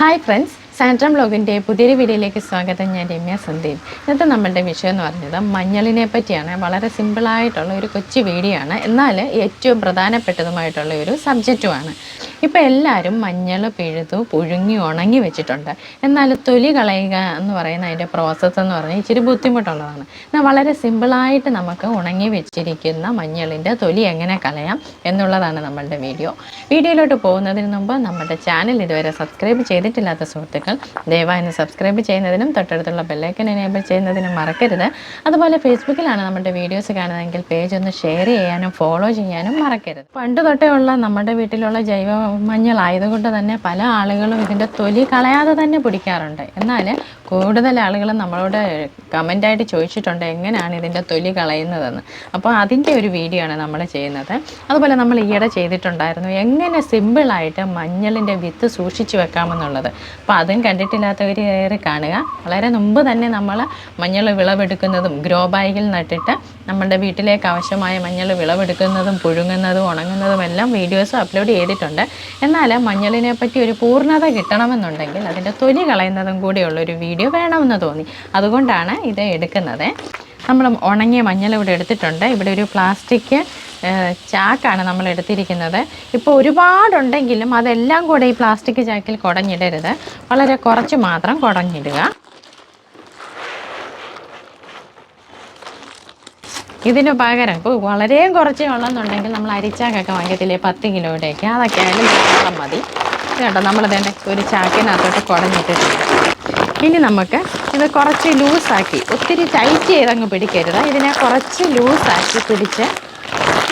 Hi friends സാൻഡ്രം ബ്ലോഗിന്റെ പുതിയൊരു വീഡിയോയിലേക്ക് സ്വാഗതം. ഞാൻ രമ്യ സന്ദീപ്. ഇന്നത്തെ നമ്മളുടെ വിഷയം എന്ന് പറയുന്നത് മഞ്ഞളിനെ പറ്റിയാണ്. വളരെ സിമ്പിളായിട്ടുള്ള ഒരു കൊച്ചു വീഡിയോ ആണ്. എന്നാൽ ഏറ്റവും പ്രധാനപ്പെട്ടതുമായിട്ടുള്ള ഒരു സബ്ജക്റ്റുമാണ് ഇപ്പോൾ എല്ലാവരും മഞ്ഞൾ പിഴുതു പുഴുങ്ങി ഉണങ്ങി വെച്ചിട്ടുണ്ട്. എന്നാൽ തൊലി കളയുക എന്ന് പറയുന്ന അതിന്റെ പ്രോസസ്സ് എന്ന് പറഞ്ഞാൽ ഇച്ചിരി ബുദ്ധിമുട്ടുള്ളതാണ്. എന്നാൽ വളരെ സിമ്പിളായിട്ട് നമുക്ക് ഉണങ്ങി വെച്ചിരിക്കുന്ന മഞ്ഞളിന്റെ തൊലി എങ്ങനെ കളയാം എന്നുള്ളതാണ് നമ്മളുടെ വീഡിയോ. വീഡിയോയിലോട്ട് പോകുന്നതിന് മുമ്പ് നമ്മുടെ ചാനൽ ഇതുവരെ സബ്സ്ക്രൈബ് ചെയ്തിട്ടില്ലാത്ത സുഹൃത്തുക്കൾ ദയവായി സബ്സ്ക്രൈബ് ചെയ്യുന്നതിനും തൊട്ടടുത്തുള്ള ബെല്ലൈക്കൻ എനേബിൾ ചെയ്യുന്നതിനും മറക്കരുത്. അതുപോലെ ഫേസ്ബുക്കിലാണ് നമ്മുടെ വീഡിയോസ് കാണുന്നതെങ്കിൽ പേജ് ഒന്ന് ഷെയർ ചെയ്യാനും ഫോളോ ചെയ്യാനും മറക്കരുത്. പണ്ട് തൊട്ടേ ഉള്ള നമ്മുടെ വീട്ടിലുള്ള ജൈവ മഞ്ഞളായതുകൊണ്ട് തന്നെ പല ആളുകളും ഇതിന്റെ തൊലി കളയാതെ തന്നെ പിടിക്കാറുണ്ട്. എന്നാൽ കൂടുതൽ ആളുകൾ നമ്മളോട് കമന്റായിട്ട് ചോദിച്ചിട്ടുണ്ട് എങ്ങനെയാണ് ഇതിന്റെ തൊലി കളയുന്നതെന്ന്. അപ്പോൾ അതിന്റെ ഒരു വീഡിയോ ആണ് നമ്മൾ ചെയ്യുന്നത്. അതുപോലെ നമ്മൾ ഈയിടെ ചെയ്തിട്ടുണ്ടായിരുന്നു. എങ്ങനെ സിമ്പിളായിട്ട് മഞ്ഞളിന്റെ വിത്ത് സൂക്ഷിച്ചു വെക്കാമെന്നുള്ളത്. അപ്പോൾ അതും കണ്ടിട്ടില്ലാത്തവർ ഏറെ കാണുക. വളരെ മുമ്പ് തന്നെ നമ്മൾ മഞ്ഞൾ വിളവെടുക്കുന്നതും ഗ്രോ ബാഗിൽ നട്ടിട്ട് നമ്മുടെ വീട്ടിലേക്ക് ആവശ്യമായ മഞ്ഞൾ വിളവെടുക്കുന്നതും പുഴുങ്ങുന്നതും ഉണങ്ങുന്നതും എല്ലാം വീഡിയോസ് അപ്ലോഡ് ചെയ്തിട്ടുണ്ട്. എന്നാൽ മഞ്ഞളിനെ പറ്റി ഒരു പൂർണത കിട്ടണമെന്നുണ്ടെങ്കിൽ അതിന്റെ തൊലി കളയുന്നതും കൂടിയുള്ള ഒരു വീഡിയോ വേണമെന്ന് തോന്നി. അതുകൊണ്ടാണ് ഇത് എടുക്കുന്നത്. നമ്മൾ ഉണങ്ങിയ മഞ്ഞൾ ഇവിടെ എടുത്തിട്ടുണ്ട്. ഇവിടെ ഒരു പ്ലാസ്റ്റിക് ചാക്കാണ് നമ്മൾ എടുത്തിരിക്കുന്നത്. ഇപ്പോൾ ഒരുപാടുണ്ടെങ്കിലും അതെല്ലാം കൂടെ ഈ പ്ലാസ്റ്റിക് ചാക്കിൽ കുടഞ്ഞിടരുത്. വളരെ കുറച്ച് മാത്രം കുടഞ്ഞിടുക. ഇതിന് പകരം ഇപ്പോൾ വളരെ കുറച്ചേ വെള്ളമെന്നുണ്ടെങ്കിൽ നമ്മൾ അരിച്ചാക്കൊക്കെ വാങ്ങിയത്തില്ലേ പത്ത് കിലോയുടെയൊക്കെ. അതൊക്കെ ആയാലും വെള്ളം മതി. കേട്ടോ നമ്മളിതേണ്ട ഒരു ചാക്കിനകത്തോട്ട് കുടഞ്ഞിട്ടിട്ടുണ്ട്. ഇനി നമുക്ക് ഇത് കുറച്ച് ലൂസാക്കി. ഒത്തിരി ടൈറ്റ് ചെയ്തങ്ങ് പിടിക്കരുത്. ഇതിനെ കുറച്ച് ലൂസാക്കി പിടിച്ച്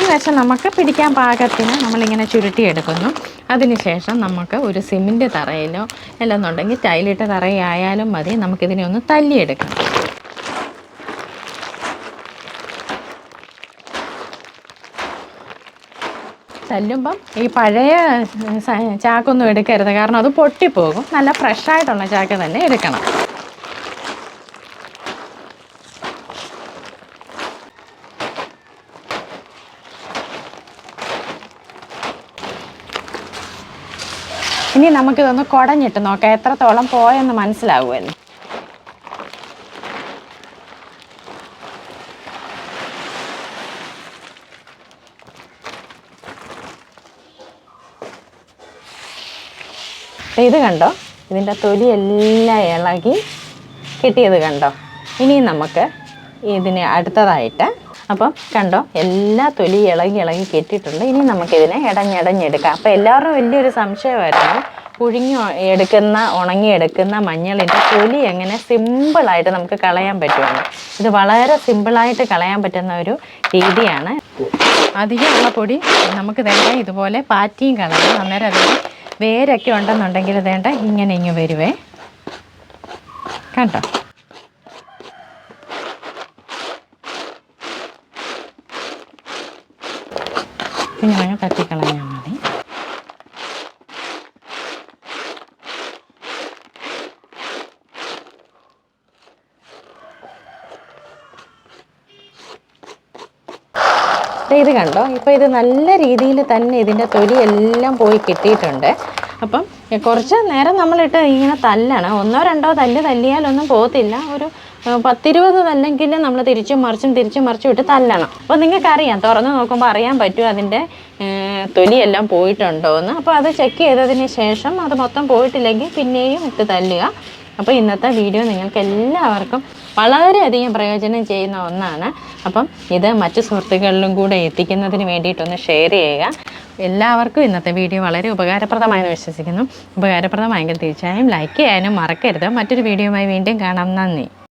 ഈ വശം നമുക്ക് പിടിക്കാൻ പാകത്തിന് നമ്മളിങ്ങനെ ചുരുട്ടിയെടുക്കുന്നു. അതിനുശേഷം നമുക്ക് ഒരു സിമന്റ് തറയിലോ അല്ലെന്നുണ്ടെങ്കിൽ ടൈലിട്ട തറയായാലും മതി. നമുക്കിതിനെ ഒന്ന് തല്ലിയെടുക്കാം. തല്ലുമ്പം ഈ പഴയ ചാക്കൊന്നും എടുക്കരുത്. കാരണം അത് പൊട്ടിപ്പോകും. നല്ല ഫ്രഷായിട്ടുള്ള ചാക്ക് തന്നെ എടുക്കണം. ഇനി നമുക്കിതൊന്ന് കുടഞ്ഞിട്ട് നോക്കാം. എത്രത്തോളം പോയെന്ന് മനസ്സിലാവുമല്ലോ ദേ ഇത് കണ്ടോ? ഇതിന്റെ തൊലി എല്ലാം ഇളകി കിട്ടിയത് കണ്ടോ? ഇനി നമുക്ക് ഇതിനെ അടുത്തതായിട്ട് അപ്പം കണ്ടോ? എല്ലാ തൊലി ഇളകി ഇളകി കെട്ടിയിട്ടുണ്ട്. ഇനി നമുക്കിതിനെ ഇടഞ്ഞിടഞ്ഞെടുക്കാം. അപ്പോൾ എല്ലാവരും വലിയൊരു സംശയമായിരുന്നു പുഴുങ്ങി എടുക്കുന്ന ഉണങ്ങിയെടുക്കുന്ന മഞ്ഞളിന്റെ തൊലി എങ്ങനെ സിമ്പിളായിട്ട് നമുക്ക് കളയാൻ പറ്റുമെന്ന്. ഇത് വളരെ സിമ്പിളായിട്ട് കളയാൻ പറ്റുന്ന ഒരു രീതിയാണ്. അധികമുള്ള പൊടി നമുക്ക് തന്നെ ഇതുപോലെ പാറ്റിയും കളയാം അന്നേരം അതിന് വേരൊക്കെ ഉണ്ടെന്നുണ്ടെങ്കിൽ വേണ്ട ഇങ്ങനെ ഇങ്ങ് വരുവേ. കണ്ടോ? പിന്നെ അങ്ങ് തട്ടിക്കളഞ്ഞാൽ മതി ദേ ഇത് കണ്ടോ? ഇപ്പോൾ ഇത് നല്ല രീതിയിൽ തന്നെ ഇതിന്റെ തൊലി എല്ലാം പോയി കിട്ടിയിട്ടുണ്ട്. അപ്പം കുറച്ച് നേരം നമ്മളിട്ട് ഇങ്ങനെ തല്ലണം. ഒന്നോ രണ്ടോ തല്ല് തല്ലിയാലൊന്നും പോകത്തില്ല. ഒരു പത്തിരുപത് തല്ലെങ്കിലും നമ്മൾ തിരിച്ചും മറിച്ചും തിരിച്ചും മറിച്ചും ഇട്ട് തല്ലണം. അപ്പോൾ നിങ്ങൾക്കറിയാം തുറന്ന് നോക്കുമ്പോൾ അറിയാൻ പറ്റും അതിന്റെ തൊലിയെല്ലാം പോയിട്ടുണ്ടോ എന്ന് അപ്പോൾ അത് ചെക്ക് ചെയ്തതിന് ശേഷം അത് മൊത്തം പോയിട്ടില്ലെങ്കിൽ പിന്നെയും ഇട്ട് തല്ലുക. അപ്പോൾ ഇന്നത്തെ വീഡിയോ നിങ്ങൾക്ക് എല്ലാവർക്കും വളരെയധികം പ്രയോജനം ചെയ്യുന്ന ഒന്നാണ്. അപ്പം ഇത് മറ്റു സുഹൃത്തുക്കളിലും കൂടെ എത്തിക്കുന്നതിന് വേണ്ടിയിട്ടൊന്ന് ഷെയർ ചെയ്യുക. എല്ലാവർക്കും ഇന്നത്തെ വീഡിയോ വളരെ ഉപകാരപ്രദമായെന്ന് വിശ്വസിക്കുന്നു. ഉപകാരപ്രദമായെങ്കിൽ തീർച്ചയായും ലൈക്ക് ചെയ്യാനും മറക്കരുത്. മറ്റൊരു വീഡിയോയുമായി വീണ്ടും കാണാം. നന്ദി.